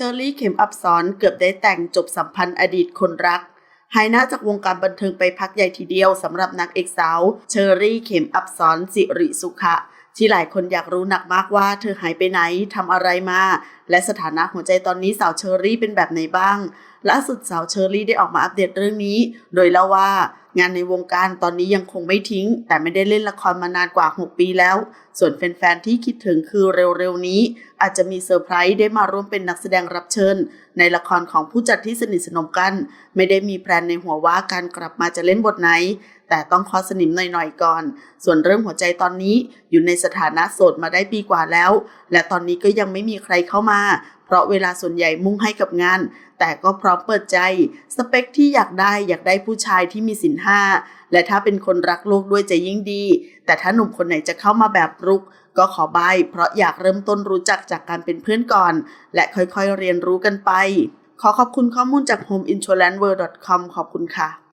เชอรี่เข็มอับสอนเกือบได้แต่งจบสัมพันธ์อดีตคนรัก หายหน้าจากวงการบันเทิงไปพักใหญ่ทีเดียวสำหรับนักเอกสาว เชอรี่เข็มอับสอนสิริสุขะ ที่หลายคนอยากรู้หนักมากว่าเธอหายไปไหนทำอะไรมา และสถานะหัวใจตอนนี้สาวเชอรี่เป็นแบบไหนบ้างล่าสุดสาวเชอรี่ได้ออกมาอัปเดตเรื่องนี้ โดยเล่าว่างานในวงการตอนนี้ยังคงไม่ทิ้ง แต่ไม่ได้เล่นละครมานานกว่า 6 ปีแล้ว ส่วนแฟนๆที่คิดถึงคือเร็วๆนี้ อาจจะมีเซอร์ไพรส์ได้มาร่วมเป็นนักแสดงรับเชิญ ในละครของผู้จัดที่สนิทสนมกัน ไม่ได้มีแพลนในหัวว่าการกลับมาจะเล่นบทไหน แต่ต้องคอสนิมหน่อยๆก่อน ส่วนเรื่องหัวใจตอนนี้อยู่ในสถานะโสดมาได้ปีกว่าแล้ว และตอนนี้ก็ยังไม่มีใครเข้ามา เพราะเวลาส่วนใหญ่มุ่งให้กับงาน แต่ก็พร้อมเปิดใจ สเปคที่อยากได้อยากได้ผู้ชายที่มีสินห้า และถ้าเป็นคนรักโลกด้วยจะยิ่งดี แต่ถ้าหนุ่มคนไหนจะเข้ามาแบบรุก ก็ขอบายเพราะอยากเริ่มต้นรู้จักจากการเป็นเพื่อนก่อน และค่อยๆเรียนรู้กันไป ขอขอบคุณข้อมูลจาก homeinsuranceworld.com ขอบคุณค่ะ